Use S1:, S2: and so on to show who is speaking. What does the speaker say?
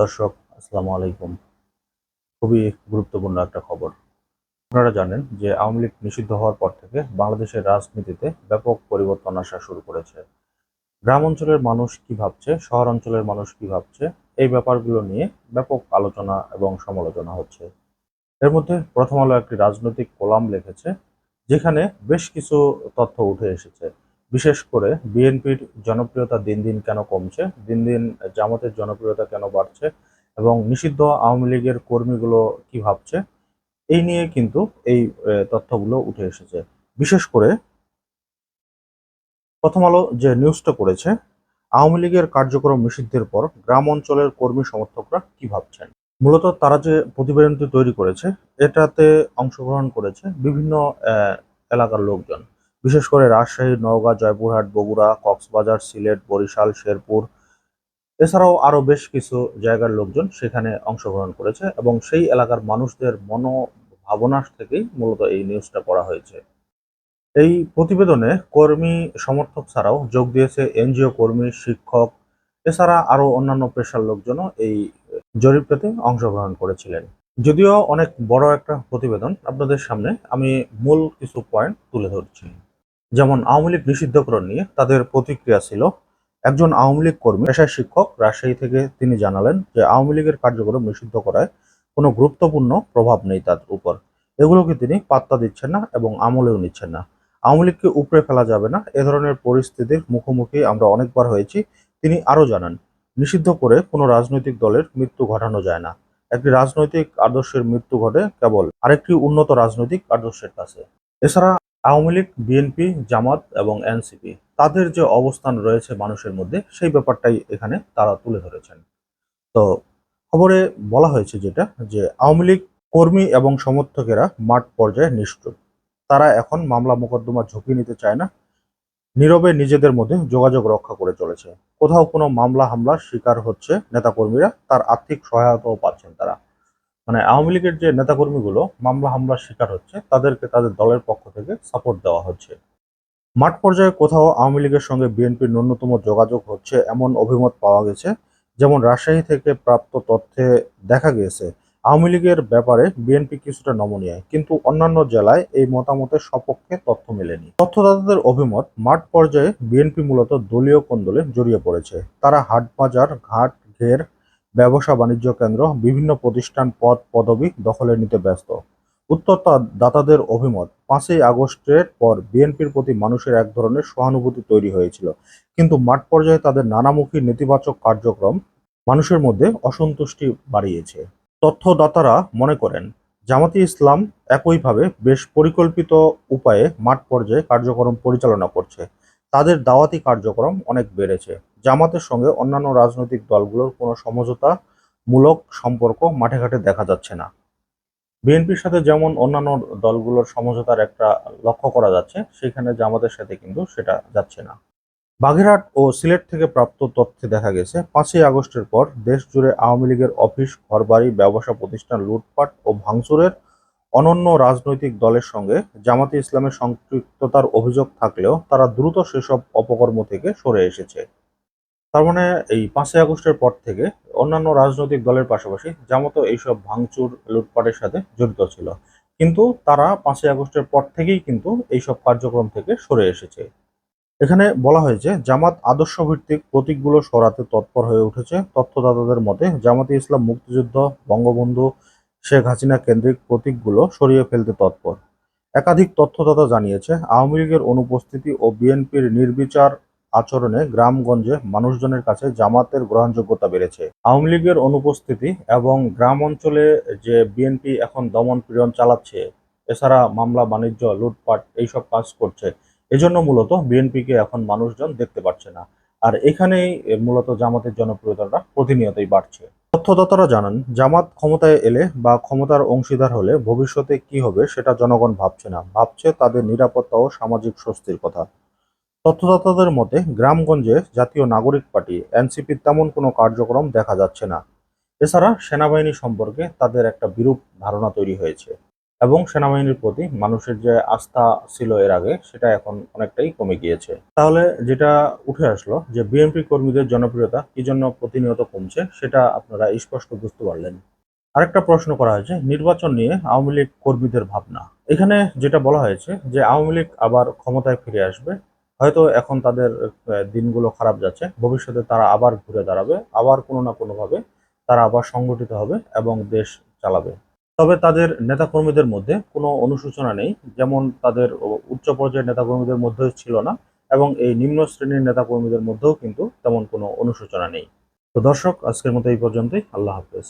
S1: দর্শক, আসসালামু আলাইকুম। খুবই গুরুত্বপূর্ণ একটা খবর। আপনারা জানেন যে আওয়ামী লীগ নিষিদ্ধ হওয়ার পর থেকে বাংলাদেশের রাজনীতিতে ব্যাপক পরিবর্তন আসা শুরু করেছে। গ্রাম অঞ্চলের মানুষ কি ভাবছে, শহর অঞ্চলের মানুষ কি ভাবছে, এই ব্যাপারগুলো নিয়ে ব্যাপক আলোচনা এবং সমালোচনা হচ্ছে। এর মধ্যে প্রথম আলো একটি রাজনৈতিক কলাম লিখেছে, যেখানে বেশ কিছু তথ্য উঠে এসেছে। বিশেষ করে বিএনপির জনপ্রিয়তা দিন দিন কেন কমছে, দিন দিন জামাতের জনপ্রিয়তা কেন বাড়ছে এবং নিষিদ্ধ আওয়ামী লীগের কর্মীগুলো কি ভাবছে, এই নিয়ে কিন্তু এই তথ্যগুলো উঠে এসেছে। বিশেষ করে প্রথম আলো যে নিউজটা করেছে, আওয়ামী লীগের কার্যক্রম নিষিদ্ধের পর গ্রাম অঞ্চলের কর্মী সমর্থকরা কি ভাবছেন? মূলত তারা যে প্রতিবেদনটি তৈরি করেছে, এটাতে অংশগ্রহণ করেছে বিভিন্ন এলাকার লোকজন। বিশেষ করে রাজশাহী, নওগাঁ, জয়পুরহাট, বগুড়া, কক্সবাজার, সিলেট, বরিশাল, শেরপুর, এছাড়াও আরও বেশ কিছু জায়গার লোকজন সেখানে অংশগ্রহণ করেছে এবং সেই এলাকার মানুষদের মনোভাবনা থেকেই মূলত এই নিউজটা করা হয়েছে। এই প্রতিবেদনে কর্মী সমর্থক ছাড়াও যোগ দিয়েছে এনজিও কর্মী, শিক্ষক, এছাড়া আরও অন্যান্য পেশার লোকজনও এই জরিপটাতে অংশগ্রহণ করেছিলেন। যদিও অনেক বড় একটা প্রতিবেদন আপনাদের সামনে, আমি মূল কিছু পয়েন্ট তুলে ধরছি। যেমন আওয়ামী লীগ নিষিদ্ধকরণ নিয়ে তাদের প্রতিক্রিয়া ছিল। একজন আওয়ামী লীগ কর্মী, পেশায় শিক্ষক, রাজশাহী থেকে তিনি জানালেন যে আওয়ামী লীগের কার্যক্রম নিষিদ্ধ করায় কোনো গুরুত্বপূর্ণ প্রভাব নেই তার উপর। এগুলোকে তিনি পাত্তা দিচ্ছেন না এবং আমলেও নিচ্ছেন না। আওয়ামী লীগকে উপড়ে ফেলা যাবে না, এ ধরনের পরিস্থিতির মুখোমুখি আমরা অনেকবার হয়েছি, তিনি আরও জানান। নিষিদ্ধ করে কোনো রাজনৈতিক দলের মৃত্যু ঘটানো যায় না। একটি রাজনৈতিক আদর্শের মৃত্যু ঘটে কেবল আরেকটি উন্নত রাজনৈতিক আদর্শের কাছে। এছাড়া আওয়ামী লীগ, বিএনপি, জামাত এবং এনসিপি তাদের যে অবস্থান রয়েছে মানুষের মধ্যে, সেই ব্যাপারটাই এখানে তারা তুলে ধরেছেন। তো খবরে বলা হয়েছে যেটা, যে আওয়ামী লীগ কর্মী এবং সমর্থকেরা মাঠ পর্যায়ে নিষ্ঠুর। তারা এখন মামলা মোকদ্দমা ঝুঁকি নিতে চায় না। নীরবে নিজেদের মধ্যে যোগাযোগ রক্ষা করে চলেছে। কোথাও কোনো মামলা হামলার শিকার হচ্ছে নেতাকর্মীরা, তার আর্থিক সহায়তাও পাচ্ছেন তারা। মানে আওয়ামী লীগের যে নেতাকর্মীগুলো মামলা হামলার শিকার হচ্ছে, তাদেরকে তাদের দলের পক্ষ থেকে সাপোর্ট দেওয়া হচ্ছে। মাঠ পর্যায়ে কোথাও আওয়ামী লীগের সঙ্গে বিএনপির ন্যূনতম যোগাযোগ হচ্ছে এমন অভিমত পাওয়া গেছে, যেমন রাজশাহী থেকে প্রাপ্ত তথ্যে দেখা গিয়েছে, আওয়ামী লীগের ব্যাপারে বিএনপি কিছুটা নমনীয়, কিন্তু অন্যান্য জেলায় এই মতামতের সপক্ষে তথ্য মেলেনি। তথ্যদাতাদের অভিমত, মাঠ পর্যায়ে বিএনপি মূলত দলীয় কোন্দলে জড়িয়ে পড়েছে। তারা হাটবাজার, ঘাট, ঘের ব্যবসা বাণিজ্য কেন্দ্র বিভিন্ন প্রতিষ্ঠান পদ পদবি দখলে নিতে ব্যস্ত। উত্তরদাতাদের অভিমত, পাঁচই আগস্টের পর বিএনপির প্রতি মানুষের এক ধরনের সহানুভূতি তৈরি হয়েছিল। কিন্তু মাঠ পর্যায়ে তাদের নানামুখী নেতিবাচক কার্যক্রম মানুষের মধ্যে অসন্তুষ্টি বাড়িয়েছে। তথ্যদাতারা মনে করেন, জামাতি ইসলাম একইভাবে বেশ পরিকল্পিত উপায়ে মাঠ পর্যায়ে কার্যক্রম পরিচালনা করছে। তাদের দাওয়াতি কার্যক্রম অনেক বেড়েছে। জামাতের সঙ্গে অন্যান্য রাজনৈতিক দলগুলোর কোনো সমঝোতামূলক সম্পর্ক মাঠে ঘাটে দেখা যাচ্ছে না। বিএনপির সাথে যেমন অন্যান্য দলগুলোর সমঝোতার একটা লক্ষ্য করা যাচ্ছে, সেখানে জামাতের সাথে কিন্তু সেটা যাচ্ছে না। বাগেরহাট ও সিলেট থেকে প্রাপ্ত তথ্যে দেখা গেছে, পাঁচই আগস্টের পর দেশ জুড়ে আওয়ামী লীগের অফিস, ঘরবাড়ি, ব্যবসা প্রতিষ্ঠান, লুটপাট ও ভাঙচুরের অনন্য রাজনৈতিক দলের সঙ্গে জামাতে ইসলামের সম্পৃক্ততার অভিযোগ থাকলেও তারা দ্রুত সেসব অপকর্ম থেকে সরে এসেছে। তার মানে এই পাঁচই আগস্টের পর থেকে অন্যান্য রাজনৈতিক দলের পাশাপাশি জামাতও এইসব ভাঙচুর, লুটপাটের সাথে জড়িত ছিল। কিন্তু তারা পাঁচই আগস্টের পর থেকেই কিন্তু এইসব কার্যক্রম থেকে সরে এসেছে। এখানে বলা হয়েছে, জামাত আদর্শভিত্তিক প্রতীকগুলো সরাতে তৎপর হয়ে উঠেছে। তথ্যদাতাদের মতে, জামাতে ইসলাম মুক্তিযুদ্ধ, বঙ্গবন্ধু, শেখ হাসিনা কেন্দ্রিক প্রতীকগুলো সরিয়ে ফেলতে তৎপর। একাধিক তথ্যদাতা জানিয়েছে, আওয়ামী লীগের অনুপস্থিতি ও বিএনপির নির্বিচার আচরণে গ্রামগঞ্জে মানুষজনের কাছে জামাতের গ্রহণযোগ্যতা বেড়েছে। আওয়ামী লীগের অনুপস্থিতি এবং গ্রাম অঞ্চলে যে বিএনপি এখন দমন পীড়ন চালাচ্ছে, এছাড়া মামলা, বাণিজ্য, লুটপাট, এইসব কাজ করছে, এজন্য মূলত বিএনপিকে এখন মানুষজন দেখতে পাচ্ছে না। আর এখানেই মূলত জামাতের জনপ্রিয়তাটা প্রতিনিয়তই বাড়ছে। তথ্যদাতারা জানান, জামাত ক্ষমতায় এলে বা ক্ষমতার অংশীদার হলে ভবিষ্যতে কি হবে সেটা জনগণ ভাবছে না। ভাবছে তাদের নিরাপত্তা ও সামাজিক স্বস্তির কথা। তথ্যদাতাদের মতে, গ্রামগঞ্জে জাতীয় নাগরিক পার্টি, এনসিপির তেমন কোনো কার্যক্রম দেখা যাচ্ছে না। এছাড়া সেনাবাহিনী সম্পর্কে তাদের একটা বিরূপ ধারণা তৈরি হয়েছে এবং সেনাবাহিনীর প্রতি মানুষের যে আস্থা ছিল এর আগে, সেটা এখন অনেকটাই কমে গিয়েছে। তাহলে যেটা উঠে আসলো যে বিএনপি কর্মীদের জনপ্রিয়তা কি জন্য প্রতিনিয়ত কমছে, সেটা আপনারা স্পষ্ট বুঝতে পারলেন। আরেকটা প্রশ্ন করা হয়েছে, নির্বাচন নিয়ে আওয়ামী লীগ কর্মীদের ভাবনা। এখানে যেটা বলা হয়েছে যে আওয়ামী লীগ আবার ক্ষমতায় ফিরে আসবে হয়তো এখন তাদের দিনগুলো খারাপ যাচ্ছে। ভবিষ্যতে তারা আবার ঘুরে দাঁড়াবে, আবার কোনো না কোনোভাবে তারা আবার সংগঠিত হবে এবং দেশ চালাবে। তবে তাদের নেতাকর্মীদের মধ্যে কোনো অনুশোচনা নেই, যেমন তাদের উচ্চ পর্যায়ের নেতাকর্মীদের মধ্যে ছিল না এবং এই নিম্ন শ্রেণির নেতাকর্মীদের মধ্যেও কিন্তু তেমন কোনো অনুশোচনা নেই। তো দর্শক, আজকের মতো এই পর্যন্তই। আল্লাহ হাফেজ।